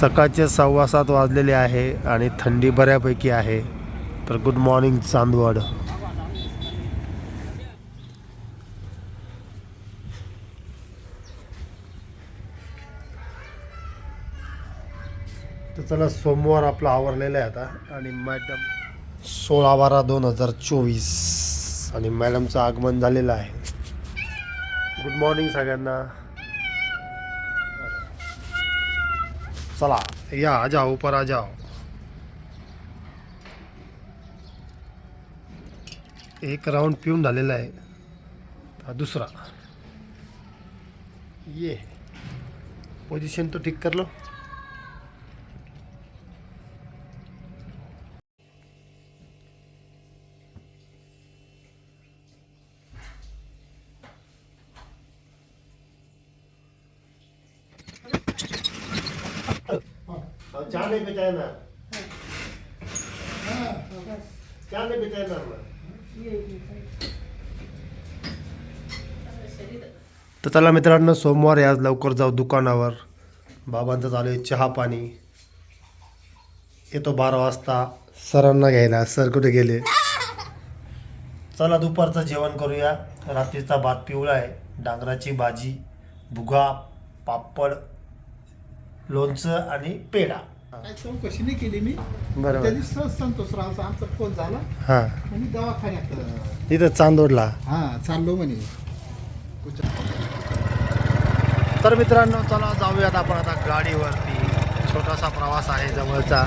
सकाळचे सव्वा सात वाजलेले आहे आणि थंडी बऱ्यापैकी आहे. तर गुड मॉर्निंग चांदवड. तर चला सोमवार आपला आवरलेला आहे आता. आणि मॅडम सोळा बारा दोन हजार चोवीस. आणि मॅडमचं आगमन झालेलं आहे. गुड मॉर्निंग सगळ्यांना. चला या आ जाओ ऊपर आ जाओ एक राऊंड पिऊन झालेला आहे हा दुसरा ये पोझिशन तो ठीक कर पिता ना चाय नहीं पिता ना तर चला मित्रांनो सोमवार आज लवकर जाऊ दुकानावर. बाबांचं चालू आहे चहा पाणी. येतो बारा वाजता. सरांना घ्यायला. सर कुठे गेले? चला दुपारचं जेवण करूया. रात्रीचा भात पिवळा आहे. डांगराची भाजी भुगा पापड लोणचं आणि पेढा. काय चौकशी नाही केली मी. बरोबर. त्या दिवशी सहज संतोषरावचा आमचा फोन झाला. हां. आणि दवाखान्यात अं, इथं चांदोडला. हा चाललो म्हणे. तर मित्रांनो चला जाऊयात आपण आता गाडीवरती. छोटासा प्रवास आहे जवळचा.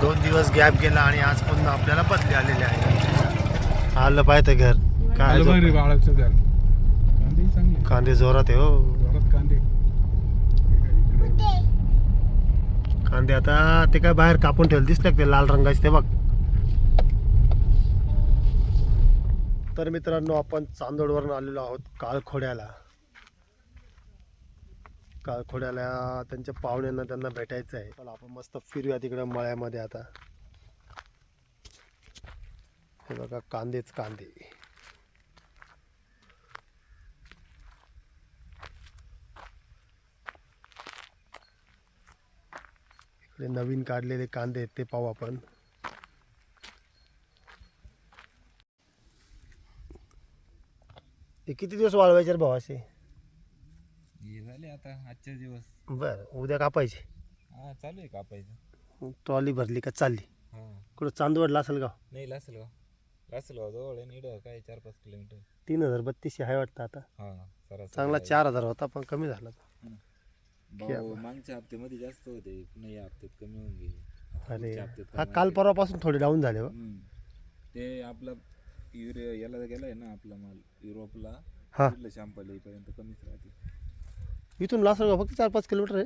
दोन दिवस गॅप गेला आणि आज पुन्हा आपल्याला बदली आलेले आहे. आलं पाहिजे घर. काय घर. कांदे चांगले कांदे जोरात आहे हो जोरात कांदे इकडे. कांदे आता ते काय बाहेर कापून ठेवले दिसले ते लाल रंगाचे ते बघ. तर मित्रांनो आपण चांदोडवरून आलेलो आहोत काळखोड्याला काळखोड्याला त्यांच्या पाहुण्यांना त्यांना भेटायचं आहे. चला आपण मस्त फिरूया तिकडे मळ्यामध्ये आता. हे बघा कांदेच कांदे. इकडे नवीन काढलेले कांदे आहेत ते पाहू आपण. ते किती दिवस वाळवायचे रे भाऊ असे? हे झाले आता आजचे दिवस. बर उद्या कापायचे? हा चालू आहे कापायचं. ट्रॉली भरली का चालली? हा. कुठं चांदवडला असेल नाही लासलगाव. लासलगाव जवळ आहे निड काय चार पाच किलोमीटर. तीन हजार बत्तीसशे आहे वाटतं आता. हा सरासरी चांगला. चार हजार होता पण कमी झाला. भाऊ मागच्या हप्त्यामध्ये जास्त होते पुन्हा या हप्त्यात कमी होऊन गेले अरे पुढच्या हप्त्यात हा काल. परवापासून थोडे डाऊन झाले हो हम्म. ते आपला युरिया याला गेलाय ना आपला माल युरोपला हा. तिथलं शॅम्पल येईपर्यंत कमीच राहते इथून लासलगाव फक्त चार पाच किलोमीटर आहे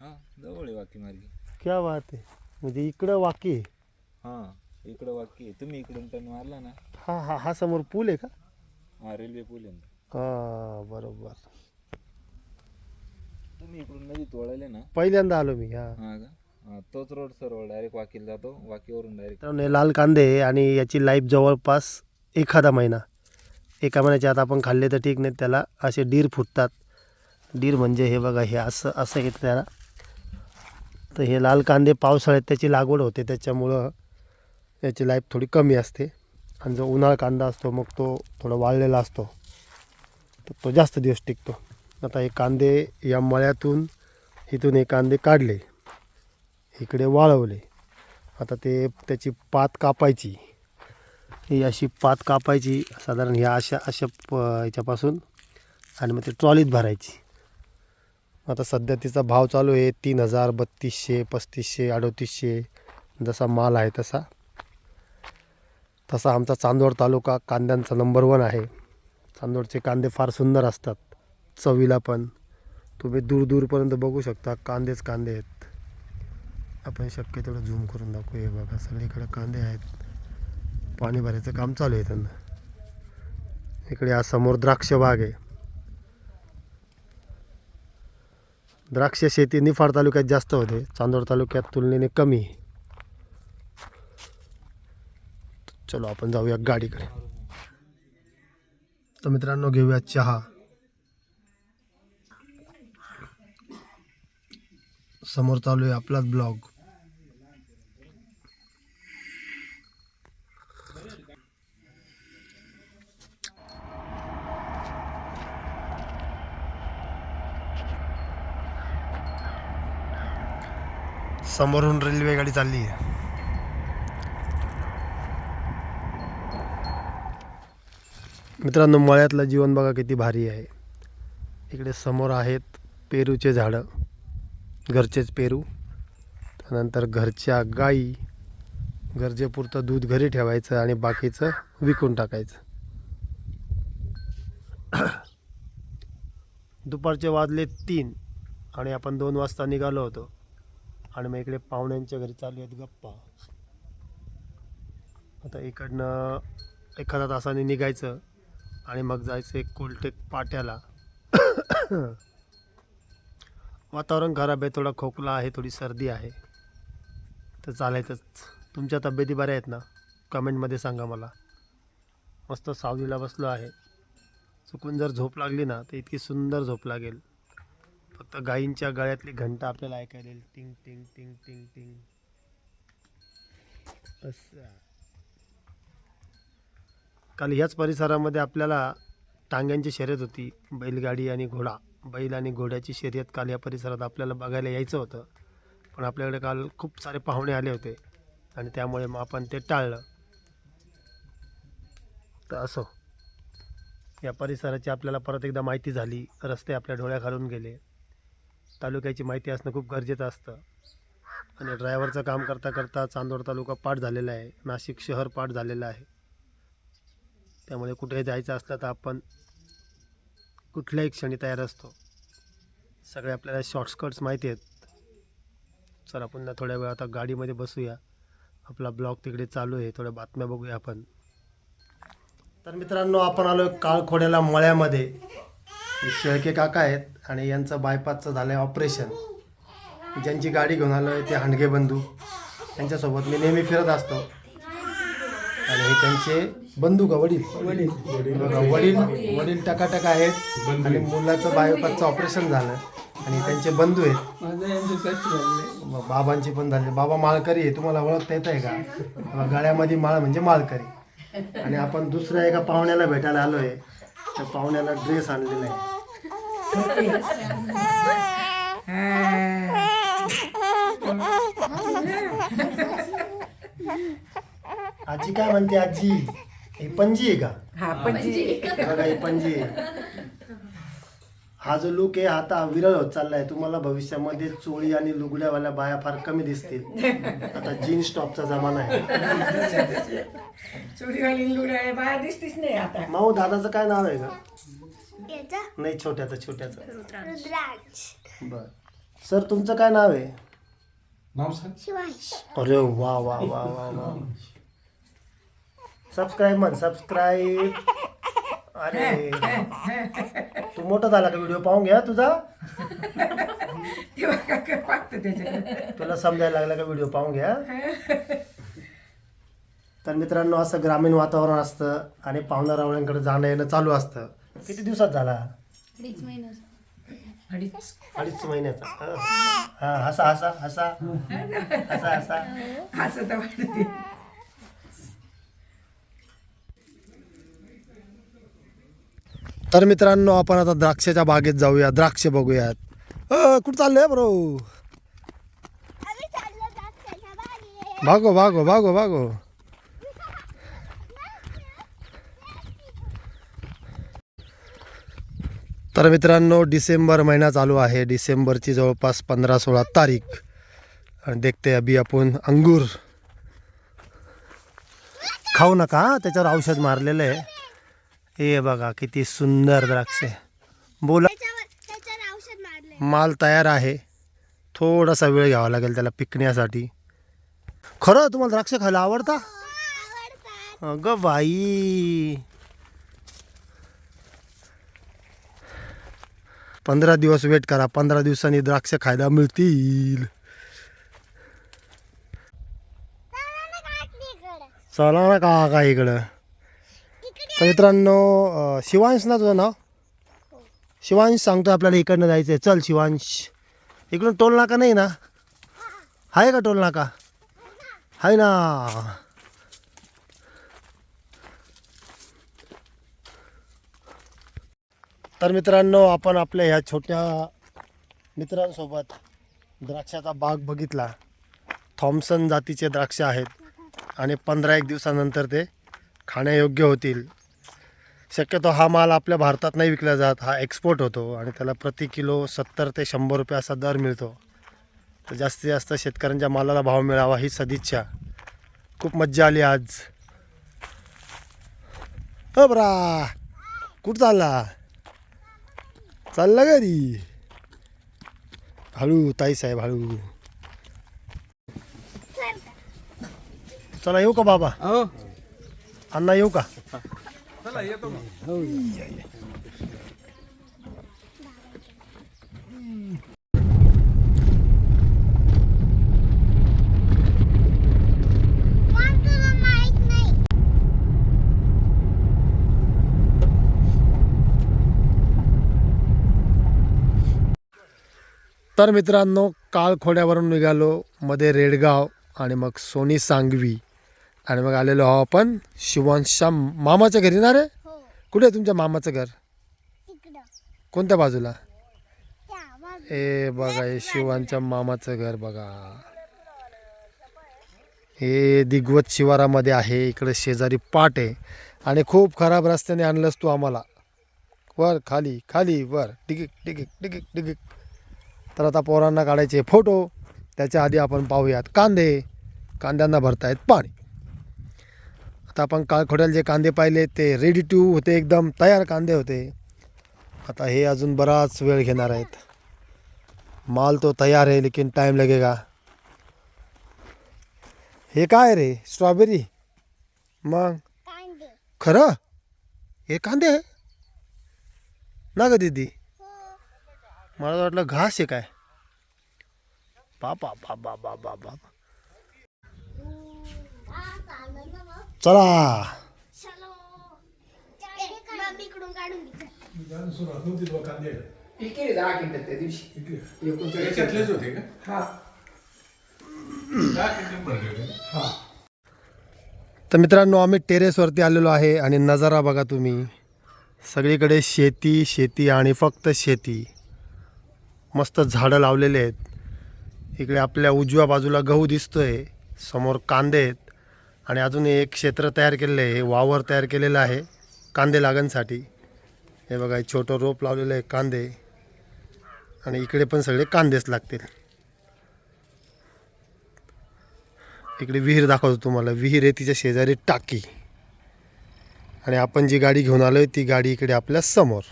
हा जवळ आहे वाकी मार्गी क्या बात आहे म्हणजे इकडं वाकी आहे. हा इकडं वाकी आहे. तुम्ही इकडून टर्न मारला ना हा हा हा समोर पूल आहे का हा रेल्वे पूल आहे ना. हा बरोबर तुम्ही इकडून नदी तोडायला ना? पहिल्यांदा आलो मी हा. हा का? हा, तोच रोड सरळ डायरेक्ट वाकीला जातो वाकीवरून डायरेक्ट मित्रांनो, हे लाल कांदे आणि याची लाईफ जवळपास एखादा महिना. एका महिन्याच्या आत आपण खाल्ले तर ठीक नाही त्याला असे डीर फुटतात. डीर म्हणजे हे बघा हे असं असं येतं त्याला. तर हे लाल कांदे पावसाळ्यात त्याची लागवड होते त्याच्यामुळं याची लाईफ थोडी कमी असते. आणि जो उन्हाळा कांदा असतो मग तो थोडा वाळलेला असतो. तर तो जास्त दिवस टिकतो. आता हे कांदे या मळ्यातून इथून हे कांदे काढले. इकडे वाळवले. आता ते त्याची पात कापायची. ही अशी पात कापायची साधारण ह्या अशा अशा प ह्याच्यापासून. आणि मग ते ट्रॉलीत भरायची. आता सध्या तिचा भाव चालू आहे तीन हजार बत्तीसशे पस्तीसशे अडतीसशे. जसा माल आहे तसा. तसा आमचा चांदवड तालुका कांद्यांचा नंबर वन आहे. चांदवडचे कांदे फार सुंदर असतात. चवीला पण. तुम्ही दूर दूरपर्यंत बघू शकता कांदेच कांदे आहेत. आपण शक्य तेवढं झूम करून दाखवू. हे बघा सगळीकडे कांदे आहेत. पाणी भरायचं काम चालू आहे त्यांना. इकडे हा समोर द्राक्ष बाग आहे. द्राक्ष शेती निफाड तालुक्यात जास्त होते. चांदोड तालुक्यात तुलनेने कमी. चलो आपण जाऊया गाडीकडे. तर मित्रांनो घेऊया चहा. समोर चालू आहे आपलाच ब्लॉग. समोरून रेल्वे गाडी चालली आहे. मित्रांनो मळ्यातलं जीवन बघा किती भारी आहे. इकडे समोर आहेत पेरूचे झाडं. घरचेच पेरू त्यानंतर घरच्या गाई गरजेपुरतं दूध घरी ठेवायचं आणि बाकीचं विकून टाकायचं. दुपारचे वाजले तीन आणि आपण दोन वाजता निघालो होतो आणि मग इकडे पाहुण्यांच्या घरी चालू आहेत गप्पा. आता इकडनं एखाद्या तासाने निघायचं आणि मग जायचं एक कोलटेक पाट्याला. वातावरण खराब आहे थोडा खोकला आहे थोडी सर्दी आहे. तर चालायचंच. तुमच्या तब्येती बऱ्या आहेत ना? कमेंटमध्ये सांगा मला. मस्त सावलीला बसलो आहे. चुकून जर झोप लागली ना तर इतकी सुंदर झोप लागेल. फक्त गायींच्या गळ्यातली घंटा आपल्याला ऐकायला येईल. टिंग टिंग टिंग टिंग टिंग. असं. काल ह्याच परिसरामध्ये आपल्याला टांग्यांची शर्यत होती. बैलगाडी आणि घोडा. बैल आणि घोड्याची शर्यत काल या परिसरात आपल्याला बघायला यायचं होतं. पण आपल्याकडे काल खूप सारे पाहुणे आले होते आणि त्यामुळे मग आपण ते टाळलं. तर असो. या परिसराची आपल्याला परत एकदा माहिती झाली. रस्ते आपल्या डोळ्याखालून गेले. तालुक्याची माहिती असणं खूप गरजेचं असतं. आणि ड्रायव्हरचं काम करता करता चांदोड तालुका पाठ झालेला आहे. नाशिक शहर पाठ झालेलं आहे. त्यामुळे कुठे जायचं असलं तर आपण कुठल्याही क्षणी तयार असतो. सगळे आपल्याला शॉर्टकट्स माहिती आहेत. चला पुन्हा थोड्या वेळ आता गाडीमध्ये बसूया. आपला ब्लॉग तिकडे चालू आहे. थोड्या बातम्या बघूया आपण. तर मित्रांनो आपण आलो काळखोड्याला मळ्यामध्ये. शेळके काका आहेत आणि यांचं बायपासचं झालं आहे ऑपरेशन ज्यांची गाडी घेऊन आलो आहे ते हांडगे बंधू. त्यांच्यासोबत मी नेहमी फिरत असतो. आणि हे त्यांचे बंधू का वडील? वडील. वडील वडील टकाटक आहेत आणि मुलाचं बायोपासचं ऑपरेशन झालं आणि त्यांचे बंधू आहेत. बाबांची पण झाली. बाबा माळकरी आहे तुम्हाला ओळखता येत आहे का? बघा, गळ्यामध्ये माळ म्हणजे माळकरी. आणि आपण दुसऱ्या एका पाहुण्याला भेटायला आलो आहे त्या पाहुण्याला ड्रेस आणलेला आहे. आजी काय म्हणते आजी? ही पंजी आहे का? हा पणजी. बघा ही पंजी आहे. हा जो लुक आहे हा आता विरळ होत चाललाय. तुम्हाला भविष्यामध्ये चोळी आणि लुगड्यावाल्या बाया फार कमी दिसतील. आता जीन्स टॉपचा जमाना आहे. चुडीवाली लुड्या बाहेर दिसतीच नाही आता. माऊ दादाचं काय नाव आहे का याचा? नाही छोट्याचं छोट्याचं. रुद्राक्ष. बर. सर तुमचं काय नाव आहे? नाव सांग. शिवांश. अरे वा वा वा वा वा. सबस्क्राईब म्हण सबस्क्राईब अरे. तू मोठा झाला का व्हिडिओ पाहून घ्या तुझा? तेव्हा का काय पाहतं त्याच्याकडे. तुला समजायला लागला का व्हिडिओ पाहून घ्या? तर मित्रांनो असं ग्रामीण वातावरण असतं आणि पाहुणा रावळ्यांकडे जाणं येणं चालू असतं. किती दिवसात झाला? अडीच अडीच? महिन्याचा. हा. हा हसा हसा हसा. हसा हसा. असं तर वाटते. तर मित्रांनो आपण आता द्राक्षाच्या बागेत जाऊया. द्राक्ष बघूयात. अ, कुठं चाललंय ब्रो? भागो भागो भागो भागो. तर मित्रांनो डिसेंबर महिना चालू आहे. डिसेंबरची जवळपास पंधरा सोळा तारीख. आणि देखते अभी आपण अंगूर. खाऊ नका हा, त्याच्यावर औषध मारलेलं आहे. हे बघा किती सुंदर द्राक्ष. बोला. माल तयार आहे. थोडासा वेळ घ्यावा लागेल त्याला पिकण्यासाठी. खरं तुम्हाला द्राक्ष खायला आवडता? आवडतात. अगं बाई. पंधरा दिवस वेट करा पंधरा दिवसांनी द्राक्ष खायला मिळतील. चला ना का इकडं? तर मित्रांनो शिवांश ना तुझं नाव? शिवांश सांगतो आपल्याला इकडनं जायचं आहे चल शिवांश. इकडून टोल नाका नाही ना? आहे का टोल नाका? आहे ना. तर मित्रांनो आपण आपल्या ह्या छोट्या मित्रांसोबत द्राक्षाचा बाग बघितला. थॉम्सन जातीचे द्राक्ष आहेत. आणि पंधरा एक दिवसानंतर ते खाण्यायोग्य होतील. शक्यतो हा माल आपल्या भारतात नाही विकला जात हा एक्सपोर्ट होतो आणि त्याला प्रति किलो सत्तर ते शंभर रुपये असा दर मिळतो. तर जास्तीत जास्त शेतकऱ्यांच्या मालाला भाव मिळावा ही सदिच्छा. खूप मज्जा आली आज. हो बरा कुठं चालला? चालला घरी. हळू ताई साहेब हळू. चला येऊ का बाबा? हो. अण्णा येऊ का? चला येतो तर मित्रांनो काळखोड्यावरून निघालो मध्ये रेडगाव आणि मग सोनी सांगवी. आणि मग आलेलो आहो आपण शिवांशा मामाच्या घरी ना रे? हो. कुठे आहे तुमच्या मामाचं घर? तिकडं. कोणत्या बाजूला? त्या बाजूला. ए बघा हे शिवांच्या मामाचं घर बघा. हे दिग्वत शिवारामध्ये आहे इकडे शेजारी पाट आहे. आणि खूप खराब रस्त्याने आणलंस तू आम्हाला. वर खाली खाली वर. टिकिक टिकिक टिकिक टिकिक तर आता पोरांना काढायचे फोटो. त्याच्या आधी आपण पाहूयात कांदे. कांद्यांना भरतायत पाणी. आता आपण काळखोड्याला जे कांदे पाहिले ते रेडी टू होते एकदम तयार कांदे होते. आता हे अजून बराच वेळ घेणार आहेत. माल तो तैयार है लेकिन टाइम लगेगा. हे काय रे? स्ट्रॉबेरी मग? खरं? हे कांदे? आहे ना ग दीदी? मला तर वाटलं घास आहे काय? बाबा बाबा बाबा बाबा. चला. इकडून काढून घे. पिके दहा क्विंटल त्या दिवशी एकोणचाळीस याच्यातलेच होते का? हा दहा क्विंटल भरले होते ना? तर मित्रांनो आम्ही टेरेसवरती आलेलो आहे आणि नजारा बघा तुम्ही. सगळीकडे शेती शेती आणि फक्त शेती. मस्त झाडं लावलेले आहेत. इकडे आपल्या उजव्या बाजूला गहू दिसतोय. समोर कांदे आहेत. आणि अजून एक क्षेत्र तयार केलेलं आहे हे वावर तयार केलेलं आहे कांदे लागणसाठी हे बघा छोटं रोप लावलेलं आहे कांदे. आणि इकडे पण सगळे कांदेच लागतील. इकडे विहीर दाखवतो तुम्हाला. विहीर आहे तिच्या शेजारी टाकी. आणि आपण जी गाडी घेऊन आलोय ती गाडी इकडे आपल्यासमोर.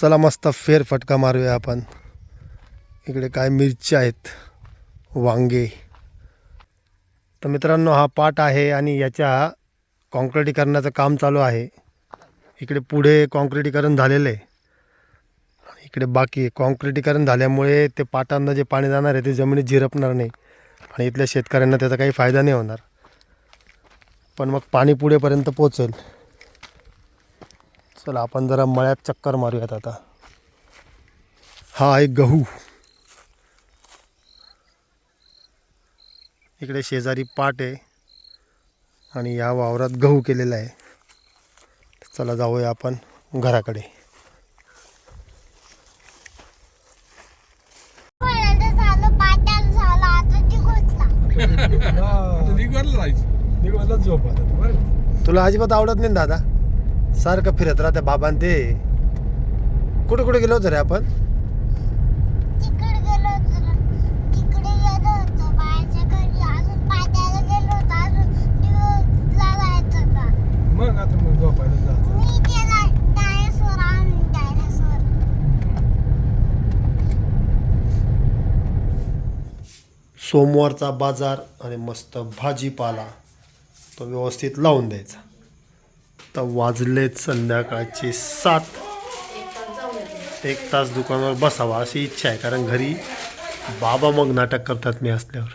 चला मस्त फेरफटका मारूया आपण. इकडे काय मिरच्या आहेत वांगे. तर मित्रांनो हा पाट आहे आणि याच्या कॉन्क्रिटीकरणाचं काम चालू आहे. इकडे पुढे कॉन्क्रिटीकरण झालेलं आहे. आणि इकडे बाकी आहे कॉन्क्रिटीकरण झाल्यामुळे ते पाटांना जे पाणी जाणार आहे ते जमिनीत झिरपणार नाही. आणि इथल्या शेतकऱ्यांना त्याचा काही फायदा नाही होणार. पण मग पाणी पुढेपर्यंत पोचेल चला आपण जरा मळ्यात चक्कर मारूयात आता. हा आहे गहू. इकडे शेजारी पाट आहे आणि या वावरात गहू केलेला आहे. चला जाऊया आपण घराकडे. तुला अजिबात आवडत नाही दादा? सारखं फिरत राहते बाबां ते कुठे कुठे गेलो होतो रे आपण तिकडे गेलो होतो तिकडे गेलो होतो बायाच्या घरी अजून पाट्याला गेलो होतो अजून दिवसला जायचं का मग आता मग झोपायला जायचं मी त्याला डायनासोर आणून डायनासोर सोमवारचा बाजार आणि मस्त भाजीपाला तो व्यवस्थित लावून द्यायचा. तर वाजलेत संध्याकाळचे सात. एक तास दुकानावर बसावा अशी इच्छा आहे कारण घरी बाबा मग नाटक करतात मी असल्यावर.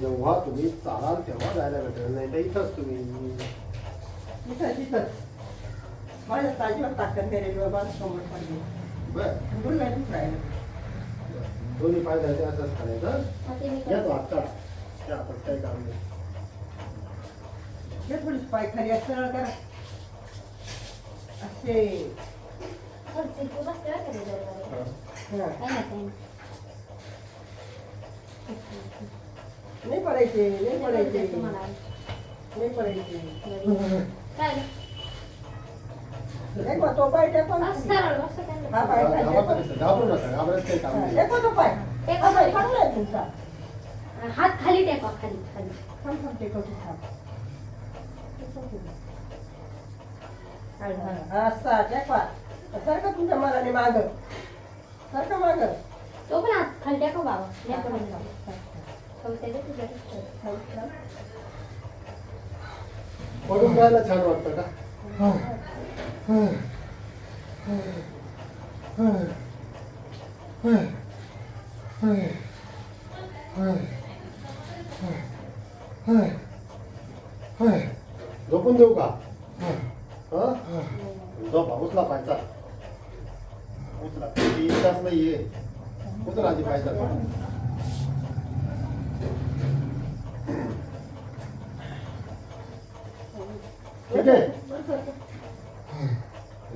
जेव्हा तुम्ही चालाल तेव्हा जायला भेटेल नाही तर इथंच तुम्ही माझ्या ताजीवर ताकद नाही रेल्वे बांध समोर पडली. बर. बोल नाही राहिलं. दोन्ही पाय जायचे असंच करायचं या तो आत्ता. त्या आपण काही काम नाही. थोडीच पाय खाली करा. असे. हा. नाही पडायचे नाही पडायचे. नाही पडायचे. एक बा, तो पाय टेकवा. हा पाय घाबरू नका काही काम नाही. तो पाय. हा पाय चांगला आहे तुमचा. हात खाली टेका खाली खाली. थांब थांब टेकवतो थांब हा, हा, असा टेकवा. सारखं तुमच्या मनाने माग. सारखं माग. तो पण हात खाली टेका बाबा. नाही पडून जाऊ. कविता दे तुझ्या हातात. पडून राहायला छान वाटतं का झोपून देऊ का हं? झोपा उचला पायचा उचला तीन तास नाहीये उचला आधी पायचा ठीक आहे?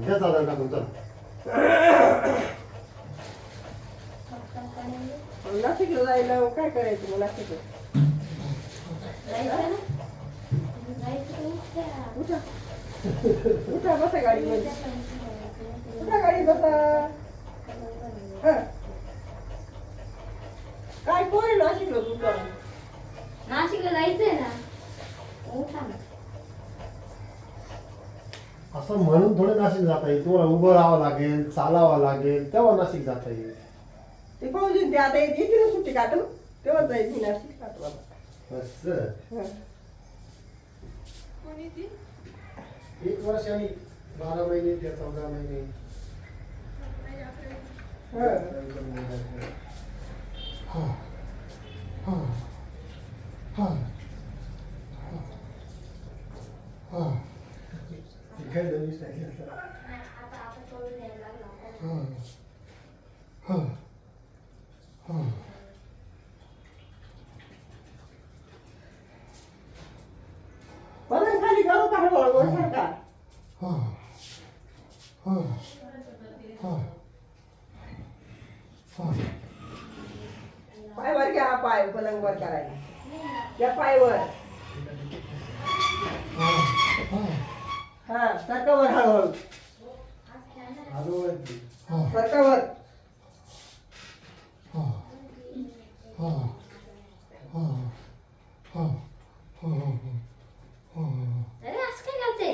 घ्या चालेल का तुमचा. नाशिकला जायला काय करायचं मग नाशिकला. उठा. उठा बसा गाडीमध्ये. उठा गाडी बसा. हं. काय कोण नाशिकला तुमच्या नाशिकला जायचंय ना. असं म्हणून थोडे नाशिक जाता येईल. तुम्हाला उभं राहावं लागेल चालावं लागेल तेव्हा नाशिक जाता येईल. ते भाऊजी ते आता येते ना सुट्टी काढून? तेव्हा जायची नाशिक काढू आता. असं. हं. एक वर्ष आणि बारा महिने ते चौदा महिने. हं नवीन style आहे आता. आता आता पळून यायला लागला. पलंग खाली करू का हळूहळू वर सरका पाय वर घ्या पाय पलंग वर करायला. या पाय वर हा सरका वर हळूहळू. आलो सरका वर अरे असं काय करते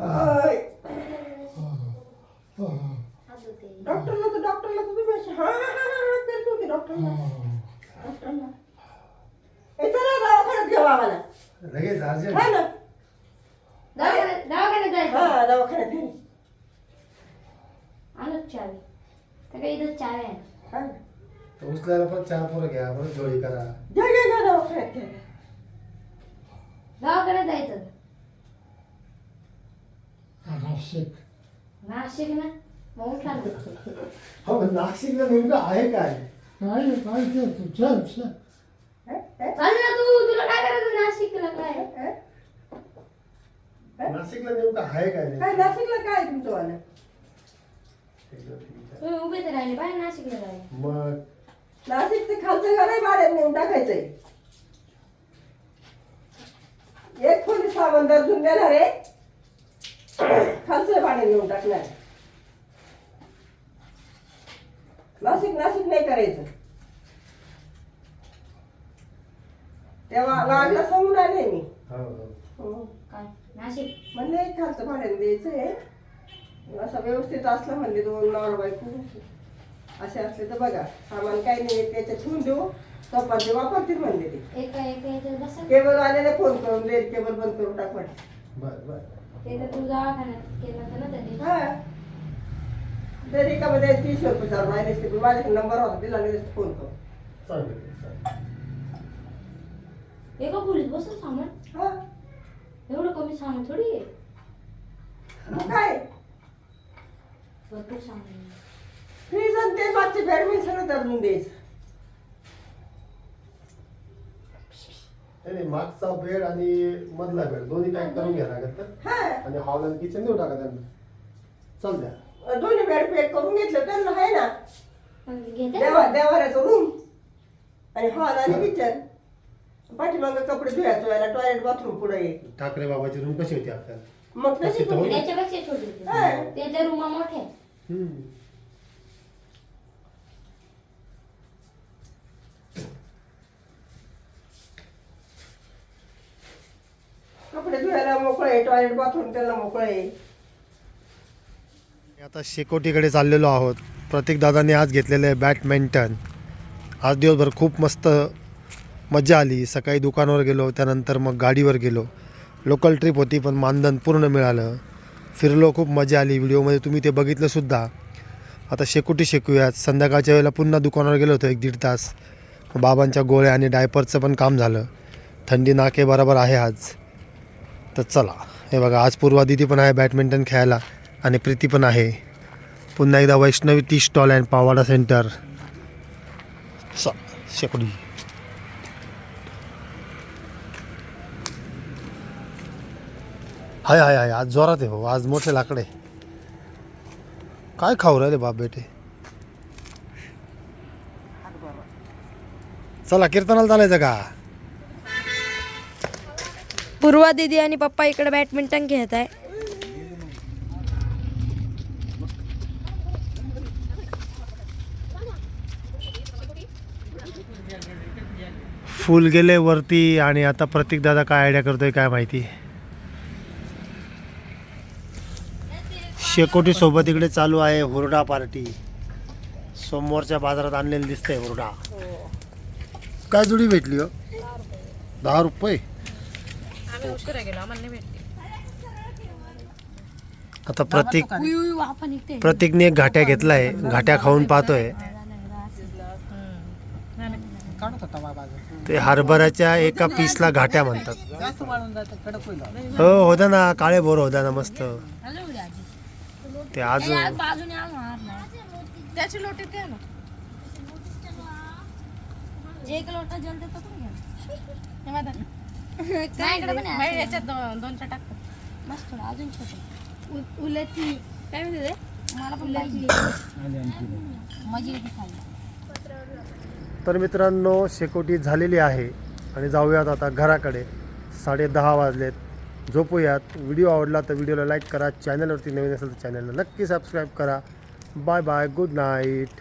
आय. हात धुते. डॉक्टरला तर डॉक्टरला तर तुम्ही अशी हा हा हा हा करत होते डॉक्टरला डॉक्टरला हे चला दवाखान्यात घेऊ आम्हाला लगेच अर्जंट हा ना दवाखान्यात दवाखान्यात जायचं हा दवाखान्यात घेऊ आणच चावी तर काही इथं चावी आहे हा ना. तर उचलायला पण चार पोरं घ्या परत जोडी करा घ्या घ्या घ्या दवाखान्यात घ्या दवाखान्यात जायचं? नाशिक. ना मग उठा ना. हो पण नाशिकला नेमकं आहे काय? हा? हा? चाल ना तू तुला काय करायचं नाशिकला? काय? हा? नाशिकला नेमकं आहे काय काय नाशिकला काय तुमचं वाला? तुम्ही उभे तर राहिले पाहिजे नाशिकला जायला मग? नाशिकचं खालचं घर आहे भाड्यात नेऊन टाकायचंय. एक खोली सामान दर्जून देणार आहे. खालचं भाड्यात नेऊन टाकणार. नाशिक नाशिक नाही करायचं. तेव्हा वाघला सांगून आले मी. हो हो. हो. काय? नाशिक. म्हणले खालचं भाड्याने द्यायचंय. असं व्यवस्थित असलं म्हणले दोन नवरा बायको. असे असले तर बघा सामान काही नाही त्याच्यात ठेवून देऊ. सोपात ते वापरतील म्हणले ते. एका एका याच्यात बसा. केबल आलेले फोन करून दे केबल बंद करून टाक म्हटलं बर बर. ते तर तू दवाखान्यात केलं होतं ना त्या दिवशी हा. तरी का मध्ये तीस रुपये चालू राहिले असते पण माझ्याकडे नंबर होता दिला नाही फोन करू एका खोलीत बसून सामान हा. एवढं कमी सामान थोडी. आहे मग काय? भरपूर सामान आहे. फ्रीज आणि ते मागचे बॅडमिंटन सगळं धरून द्यायचं. नाही, नाही मागचा बेड आणि मधला बेड दोन्ही पॅक करून घ्या लागत तर. हा. आणि हॉल आणि किचन देऊ टाका त्यांना. चल द्या. दोन्ही बेड पॅक करून घेतलं त्यांना आहे ना? घेते. देवा देवाऱ्याचं रूम आणि हॉल आणि किचन पाठीमागं कपडे धुयाचं व्हायला टॉयलेट बाथरूम पुढे आहे ठाकरे बाबाची रूम कशी होती आपल्याला? मग तशी. त्याच्यापेक्षा छोटी होती. हा. त्याच्या रुमा मोठ्या. हम्म. कपडे धुयाला मोकळं आहे टॉयलेट बाथरूम त्यांना मोकळं आहे. आता शेकोटीकडे चाललेलो आहोत. प्रतीक दादाने आज घेतलेलं आहे बॅडमिंटन आज दिवसभर खूप मस्त मजा आली. सकाळी दुकानावर गेलो त्यानंतर मग गाडीवर गेलो. लोकल ट्रिप होती पण मानधन पूर्ण मिळालं. फिरलो खूप मजा आली. व्हिडिओमध्ये तुम्ही ते बघितलंसुद्धा आता शेकोटी शिकूयात. संध्याकाळच्या वेळेला पुन्हा दुकानावर गेलो होतो एक दीड तास. बाबांच्या गोळ्या आणि डायपरचं पण काम झालं. थंडी नाके बरोबर आहे आज. तर चला. हे बघा आज पूर्वादिती पण आहे बॅडमिंटन खेळायला आणि प्रीती पण आहे. पुन्हा एकदा वैष्णवी टी स्टॉल अँड पावाडा सेंटर. च शेकडी. हाय हाय हाय आज जोरात आहे भाऊ आज मोठे लाकडे. काय खाऊ राहिले बाप बेटे? चला कीर्तनाला चालायचं का? पूर्वा दीदी आणि पप्पा इकडे बॅडमिंटन खेळत आहे. फुल गेले वरती आणि आता प्रतीक दादा काय आयडिया करतोय काय माहिती? शेकोटी सोबत इकडे चालू आहे हुरडा पार्टी सोमवारच्या बाजारात आणलेली दिसतंय हुरडा. काय जुडी भेटली हो? दहा रुपये? आता प्रतीक प्रतीकने एक घाट्या घेतलाय. घाट्या खाऊन पाहतोय. ते हरभऱ्याच्या एका पीसला घाट्या म्हणतात. जास्त वाळून जातं कडक होईल. हो होता ना. काळे बोर होता ना मस्त. ते आज बाजूने आण मार ना. त्याची लोटी ते ना. एक लोटा जल देतो. माझ्याकडे पण आहे. याच्यात दोन दोनच्या टाकतात. मस्त थोडं अजून छोटं. उलटी. काय म्हणते ते? मला पण पाहिजे. मजा येते खायला तर मित्रांनो शेकोटी झालेली आहे. आणि जाऊयात आता घराकडे. साडे दहा वाजलेत. झोपूयात. व्हिडिओ आवडला तर व्हिडिओला लाईक करा. चॅनलवरती नवीन असेल तर चॅनलला नक्की सबस्क्राईब करा. Bye bye good night